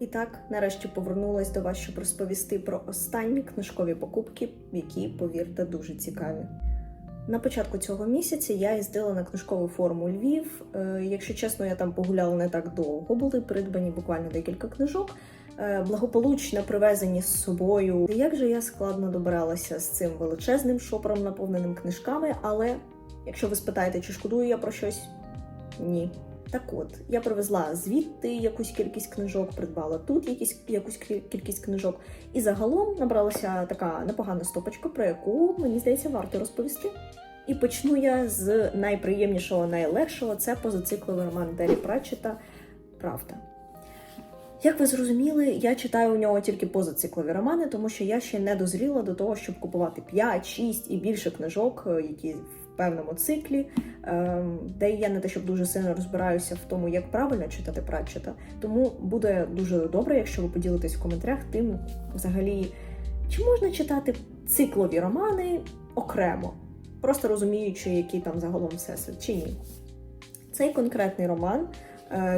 І так, нарешті повернулась до вас, щоб розповісти про останні книжкові покупки, які, повірте, дуже цікаві. На початку цього місяця я їздила на книжкову форум у Львів. Е, Якщо чесно, я там погуляла не так довго, були придбані буквально декілька книжок. е, Благополучно привезені з собою. Як же я складно добиралася з цим величезним шопером, наповненим книжками, але якщо ви спитаєте, чи шкодую я про щось, ні. Так от, я привезла звідти якусь кількість книжок, придбала тут якісь, якусь кіль- кількість книжок. І загалом набралася така непогана стопочка, про яку, мені здається, варто розповісти. І почну я з найприємнішого, найлегшого це позацикливий роман Делі Пратчета Правда. Як ви зрозуміли, я читаю у нього тільки позациклові романи, тому що я ще не дозріла до того, щоб купувати 5, 6 і більше книжок, е, які в певному циклі, ем, де я не те, щоб дуже сильно розбираюся в тому, як правильно читати Пратчета. Тому буде дуже добре, якщо ви поділитесь в коментарях тим, взагалі, чи можна читати циклові романи окремо, просто розуміючи, який там загалом всесвіт, чи ні. Цей конкретний роман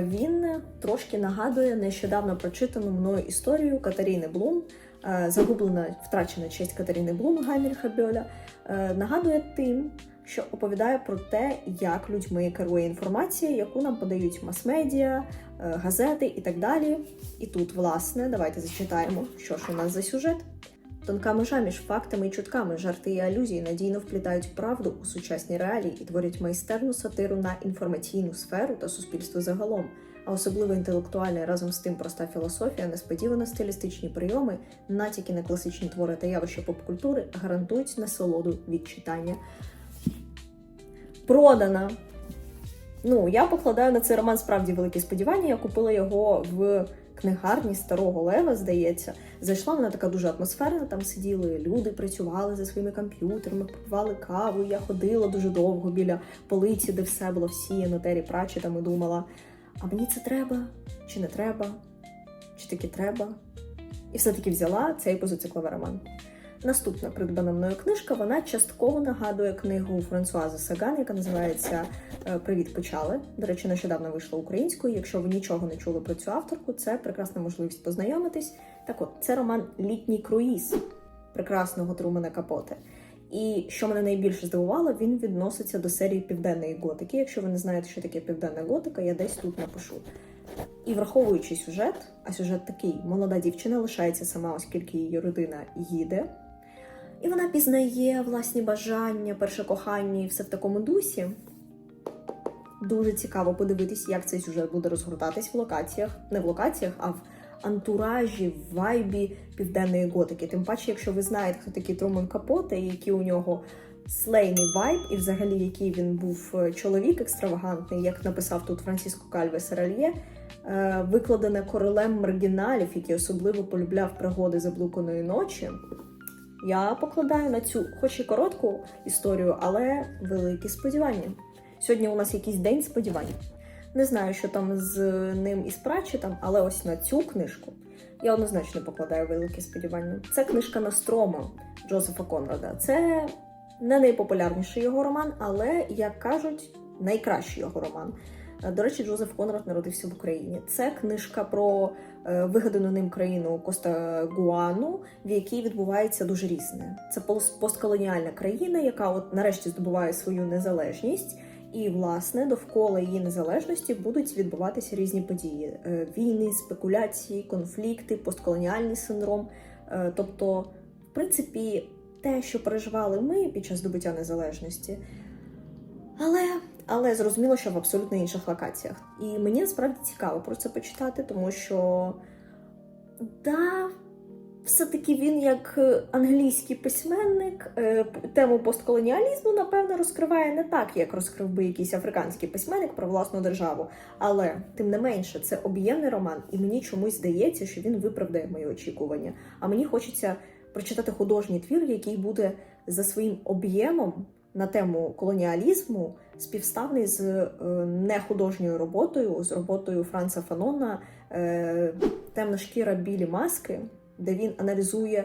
він трошки нагадує нещодавно прочитану мною історію Катаріни Блум, е, загублена втрачена честь Катерини Блум Гаймірха Бьоля, е, нагадує тим, що оповідає про те, як людьми керує інформація, яку нам подають мас-медіа, е, газети і так далі. І тут, власне, давайте зачитаємо, що ж у нас за сюжет. Тонка межа між фактами і чутками, жарти і алюзії надійно вплітають правду у сучасні реалії і творять майстерну сатиру на інформаційну сферу та суспільство загалом. А особливо інтелектуальна разом з тим проста філософія, несподівано стилістичні прийоми, натяки на класичні твори та явища попкультури гарантують насолоду від читання. Продана. Ну, я покладаю на цей роман справді великі сподівання. Я купила його в книгарні старого лева, здається. Зайшла вона така дуже атмосферна. Там сиділи люди, працювали за своїми комп'ютерами, попивали каву. Я ходила дуже довго біля полиці, де все було всіяно Тері там і думала: а мені це треба чи не треба? Чи таки треба? І все-таки взяла цей позицикловий роман. Наступна придбана мною книжка, вона частково нагадує книгу Франсуази Саган, яка називається е, Привіт, почали. До речі, нещодавно вийшла українською. Якщо ви нічого не чули про цю авторку, це прекрасна можливість познайомитись. Так от, це роман Літній круїз прекрасного Трумана Капоте. І що мене найбільше здивувало, він відноситься до серії південної готики. Якщо ви не знаєте, що таке південна готика, я десь тут напишу. І враховуючи сюжет, а сюжет такий: молода дівчина лишається сама, оскільки її родина їде. І вона пізнає власні бажання, перше кохання і все в такому дусі. Дуже цікаво подивитись, як цей сюжет буде розгортатись в локаціях, не в локаціях, а в антуражі, в вайбі південної готики. Тим паче, якщо ви знаєте, хто такий Труман Капоте, і який у нього слейний вайб, і взагалі який він був е, чоловік екстравагантний, як написав тут Франциско Кальве Серальє, е, викладене королем маргіналів, який особливо полюбляв пригоди заблуканої ночі. Я покладаю на цю, хоч і коротку історію, але великі сподівання. Сьогодні у нас якийсь день сподівань. Не знаю, що там з ним і з Пратчетом, але ось на цю книжку я однозначно покладаю великі сподівання. Це книжка Настромо Джозефа Конрада. Це не найпопулярніший його роман, але, як кажуть, найкращий його роман. Е, До речі, Джозеф Конрад народився в Україні. Це книжка про е, вигадану ним країну Коста Гуану, в якій відбувається дуже різне. Це постколоніальна країна, яка от нарешті здобуває свою незалежність. І, власне, довкола її незалежності будуть відбуватися різні події: Е, війни, спекуляції, конфлікти, постколоніальний синдром. Тобто, в принципі, те, що переживали ми під час здобуття незалежності. Але, зрозуміло, що в абсолютно інших локаціях. І мені насправді цікаво про це почитати, тому що да, все-таки він як е, англійський письменник е, тему постколоніалізму, напевно, розкриває не так, як розкрив би якийсь африканський письменник про власну державу. Але тим не менше, це об'ємний роман, і мені чомусь здається, що він виправдає мої очікування. А мені хочеться прочитати художній твір, який буде за своїм об'ємом на тему колоніалізму співставний з е, нехудожньою роботою, з роботою Франца Фанона е, Темна шкіра білі маски, де він аналізує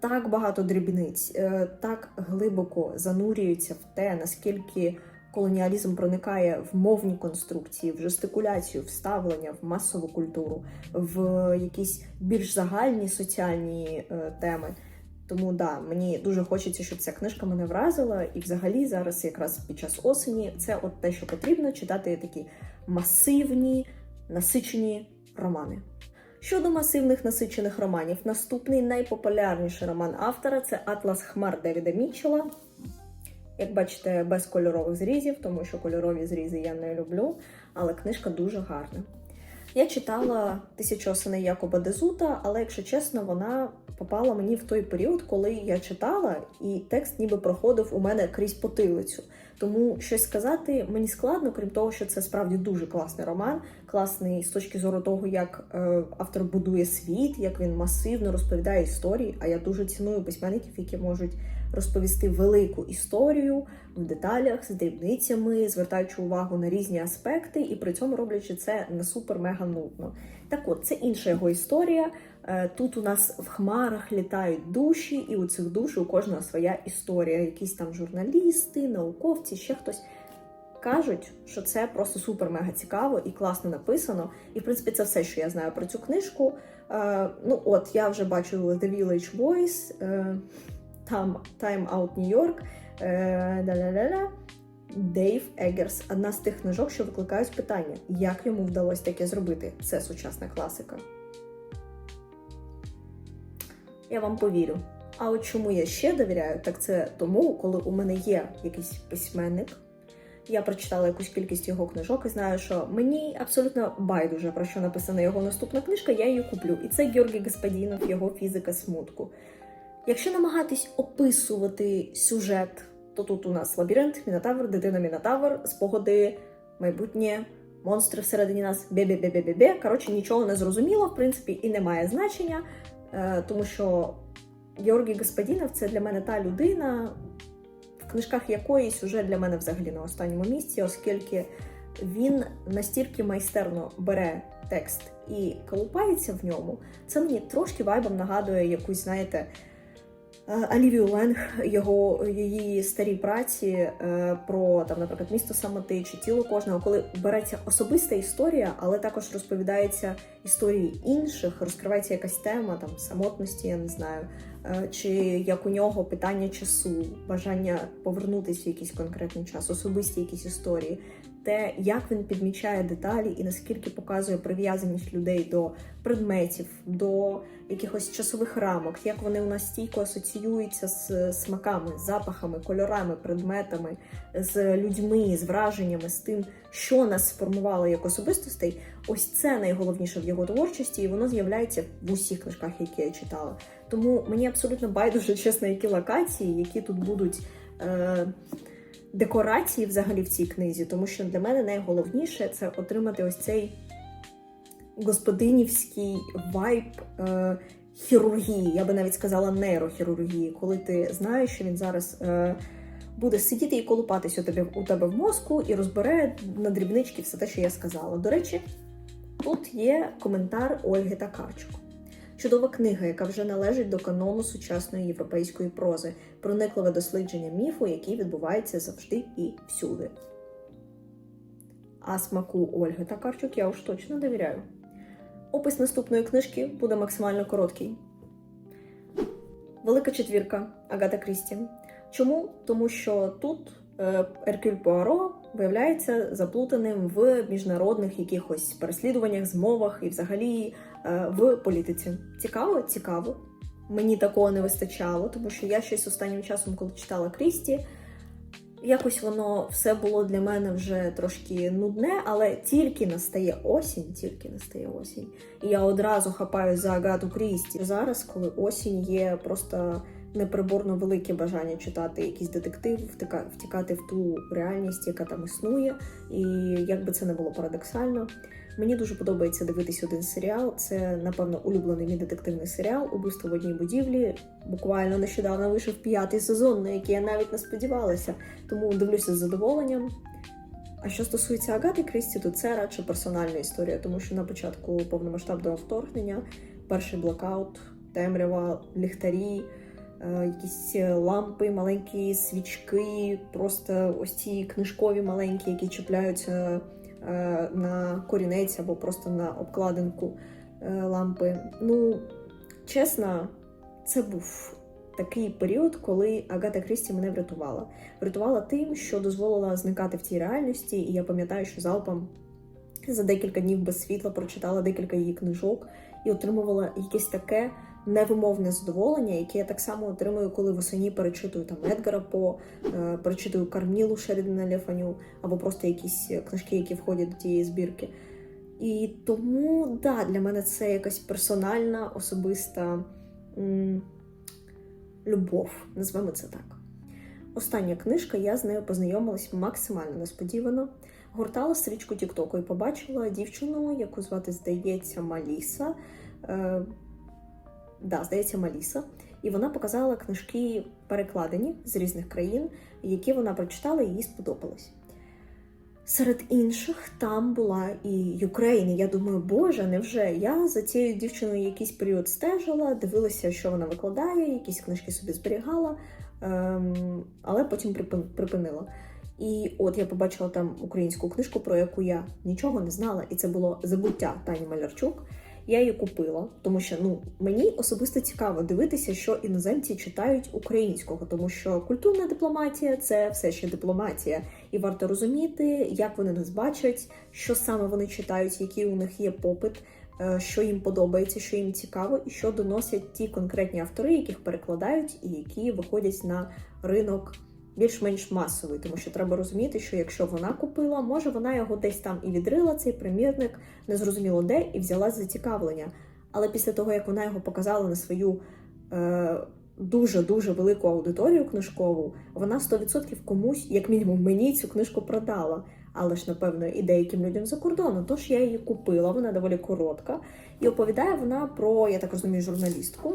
так багато дрібниць, е, так глибоко занурюється в те, наскільки колоніалізм проникає в мовні конструкції, в жестикуляцію, в ставлення, в масову культуру, в якісь більш загальні соціальні теми. Тому да, мені дуже хочеться, щоб ця книжка мене вразила. І взагалі зараз, якраз під час осені, це от те, що потрібно читати такі масивні, насичені романи. Щодо масивних насичених романів, наступний найпопулярніший роман автора це Атлас Хмар Девіда Мітчелла. Як бачите, без кольорових зрізів, тому що кольорові зрізи я не люблю, але книжка дуже гарна. Я читала тисячу осени Якоба Дезута, але, якщо чесно, вона попала мені в той період, коли я читала, і текст ніби проходив у мене крізь потилицю. Тому щось сказати мені складно, крім того, що це справді дуже класний роман, класний з точки зору того, як е, автор будує світ, як він масивно розповідає історії. А я дуже ціную письменників, які можуть розповісти велику історію в деталях з дрібницями, звертаючи увагу на різні аспекти, і при цьому роблячи це не супер-мега нудно. Так от, це інша його історія. Е, Тут у нас в хмарах літають душі, і у цих душ у кожного своя історія. Якісь там журналісти, науковці, ще хтось. Кажуть, що це просто супер-мега цікаво і класно написано. І, в принципі, це все, що я знаю про цю книжку. Е, ну, от, я вже бачу The Village Boys, е, там Time Out New York, да-да-да-да. Дейв Еггерс одна з тих книжок, що викликають питання, як йому вдалося таке зробити. Це сучасна класика. Я вам повірю. А от чому я ще довіряю, так це тому, коли у мене є якийсь письменник. Я прочитала якусь кількість його книжок і знаю, що мені абсолютно байдуже про що написана його наступна книжка, я її куплю. І це Георгій Господінов, його фізика смутку. Якщо намагатись описувати сюжет, то тут у нас лабіринт, мінотавр, дитина мінотавр, спогади, майбутнє, монстри всередині нас, бе-бе-бе-бе-бе. Коротше, нічого не зрозуміло, в принципі, і не має значення, тому що Георгій Господінов це для мене та людина, в книжках якої сюжет для мене взагалі на останньому місці, оскільки він настільки майстерно бере текст і колупається в ньому, це мені трошки вайбом нагадує якусь, знаєте, е, Алівію Ленг, його її старі праці е, про там, наприклад, місто самоти чи тіло кожного, коли береться особиста історія, але також розповідається історії інших, розкривається якась тема там самотності, я не знаю, е, чи як у нього питання часу, бажання повернутися в якийсь конкретний час, особисті якісь історії. Те, як він підмічає деталі і наскільки показує прив'язаність людей до предметів, до якихось часових рамок, як вони у нас стійко асоціюються з смаками, запахами, кольорами, предметами, з людьми, з враженнями, з тим, що нас сформувало як особистостей. Ось це найголовніше в його творчості, і воно з'являється в усіх книжках, які я читала. Тому мені абсолютно байдуже, чесно, які локації, які тут будуть. Е- Декорації взагалі в цій книзі, тому що для мене найголовніше це отримати ось цей господинівський вайб е, хірургії, я би навіть сказала нейрохірургії, коли ти знаєш, що він зараз е, буде сидіти і колупатись у тебе, у тебе в мозку і розбере на дрібнички все те, що я сказала. До речі, тут є коментар Ольги Такарчук. Чудова книга, яка вже належить до канону сучасної європейської прози, проникливе дослідження міфу, який відбувається завжди і всюди. А смаку Ольги Такарчук я уж точно довіряю. Опис наступної книжки буде максимально короткий. Велика четвірка Агата Крісті. Чому? Тому що тут е, Еркюль Пуаро виявляється заплутаним в міжнародних якихось переслідуваннях, змовах і взагалі в політиці. Цікаво, цікаво. Мені такого не вистачало, тому що я щось останнім часом, коли читала Крісті, якось воно все було для мене вже трошки нудне, але тільки настає осінь, тільки настає осінь. І я одразу хапаю за Агату Крісті. Зараз, коли осінь є просто неприборно велике бажання читати якийсь детектив, втікати в ту реальність, яка там існує. І як би це не було парадоксально. Мені дуже подобається дивитись один серіал. Це, напевно, улюблений мій детективний серіал Убивство в одній будівлі. Буквально нещодавно вийшов п'ятий сезон, на який я навіть не сподівалася, тому дивлюся з задоволенням. А що стосується Агати Крісті, то це радше персональна історія, тому що на початку повномасштабного вторгнення перший блокаут, темрява, ліхтарі, е, якісь лампи, маленькі свічки, просто ось ці книжкові маленькі, які чіпляються на корінець або просто на обкладинку е, лампи. Ну, чесно, це був такий період, коли Агата Крісті мене врятувала. Врятувала тим, що дозволила зникати в цій реальності, і я пам'ятаю, що залпом за декілька днів без світла прочитала декілька її книжок і отримувала якесь таке невимовне задоволення, яке я так само отримую, коли восені перечитую там Едгара По, е, перечитую Кармілу Шерідана Лефаню, або просто якісь книжки, які входять до тієї збірки. І тому, да, для мене це якась персональна, особиста м, любов, назвемо це так. Остання книжка, я з нею познайомилась максимально несподівано. Гортала стрічку Тіктоку і побачила дівчину, яку звати, здається, Маліса. Да, здається, Маліса. І вона показала книжки перекладені з різних країн, які вона прочитала і їй сподобались. Серед інших там була і Україна. Я думаю, боже, невже я за цією дівчиною якийсь період стежила, дивилася, що вона викладає, якісь книжки собі зберігала, ем, але потім припинила. І от я побачила там українську книжку, про яку я нічого не знала, і це було забуття Тані Малярчук. Я її купила, тому що ну мені особисто цікаво дивитися, що іноземці читають українського, тому що культурна дипломатія це все ще дипломатія, і варто розуміти, як вони нас бачать, що саме вони читають, який у них є попит, е, що їм подобається, що їм цікаво, і що доносять ті конкретні автори, яких перекладають, і які виходять на ринок більш-менш масовий, тому що треба розуміти, що якщо вона купила, може вона його десь там і відрила, цей примірник, незрозуміло де, і взяла з зацікавлення. Але після того, як вона його показала на свою е, дуже-дуже велику аудиторію книжкову, вона 100% комусь, як мінімум, мені цю книжку продала. Але ж, напевно, і деяким людям за кордону. Тож я її купила, вона доволі коротка. І оповідає вона про, я так розумію, журналістку.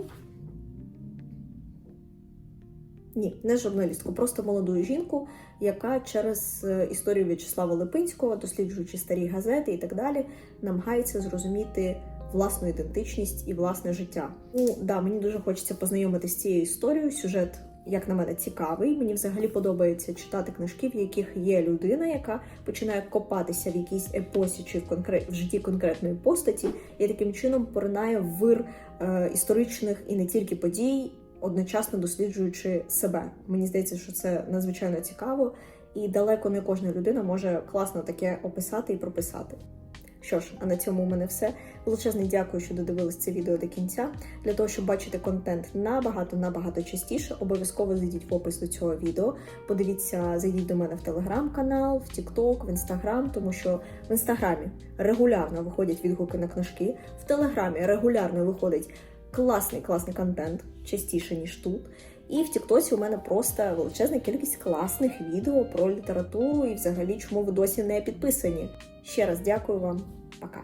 Ні, не журналістку, просто молоду жінку, яка через е, історію В'ячеслава Липинського, досліджуючи старі газети і так далі, намагається зрозуміти власну ідентичність і власне життя. Ну да, мені дуже хочеться познайомитися з цією історією. Сюжет, як на мене, цікавий. Мені взагалі подобається читати книжки, в яких є людина, яка починає копатися в якійсь епосі чи в конкрет в житті конкретної постаті, і таким чином поринає в вир е, історичних і не тільки подій одночасно досліджуючи себе. Мені здається, що це надзвичайно цікаво, і далеко не кожна людина може класно таке описати і прописати. Що ж, а на цьому у мене все. Величезне дякую, що додивились це відео до кінця. Для того, щоб бачити контент набагато набагато частіше, обов'язково зайдіть в опис до цього відео. Подивіться, зайдіть до мене в телеграм-канал, в Тікток, в інстаграм, тому що в інстаграмі регулярно виходять відгуки на книжки, в телеграмі регулярно виходить класний класний контент, частіше ніж тут. І в Тіктосі у мене просто величезна кількість класних відео про літературу і взагалі, чому ви досі не підписані. Ще раз дякую вам, пока.